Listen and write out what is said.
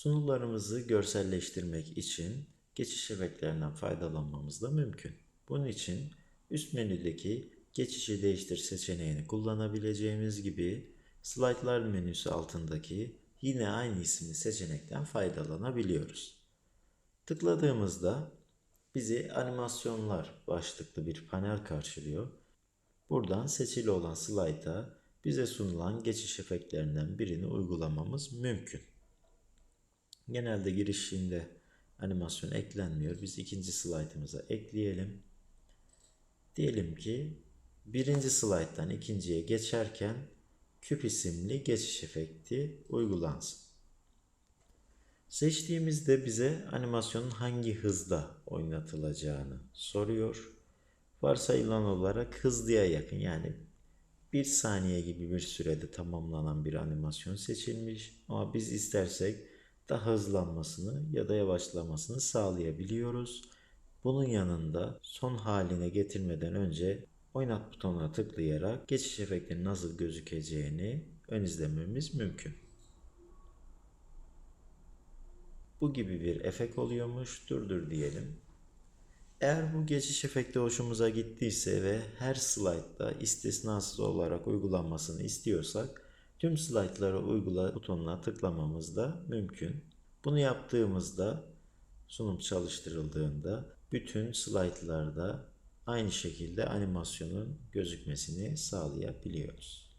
Sunularımızı görselleştirmek için geçiş efektlerinden faydalanmamız da mümkün. Bunun için üst menüdeki geçişi değiştir seçeneğini kullanabileceğimiz gibi slaytlar menüsü altındaki yine aynı isimli seçenekten faydalanabiliyoruz. Tıkladığımızda bizi animasyonlar başlıklı bir panel karşılıyor. Buradan seçili olan slayta bize sunulan geçiş efektlerinden birini uygulamamız mümkün. Genelde girişinde animasyon eklenmiyor. Biz ikinci slaytımıza ekleyelim. Diyelim ki birinci slayttan ikinciye geçerken küp isimli geçiş efekti uygulansın. Seçtiğimizde bize animasyonun hangi hızda oynatılacağını soruyor. Varsayılan olarak hızlıya yakın yani bir saniye gibi bir sürede tamamlanan bir animasyon seçilmiş ama biz istersek daha hızlanmasını ya da yavaşlamasını sağlayabiliyoruz. Bunun yanında son haline getirmeden önce oynat butonuna tıklayarak geçiş efektinin nasıl gözükeceğini ön izlememiz mümkün. Bu gibi bir efekt oluyormuş. Durdur diyelim. Eğer bu geçiş efekti hoşumuza gittiyse ve her slaytta istisnasız olarak uygulanmasını istiyorsak tüm slaytlara uygula butonuna tıklamamız da mümkün. Bunu yaptığımızda sunum çalıştırıldığında bütün slaytlarda aynı şekilde animasyonun gözükmesini sağlayabiliyoruz.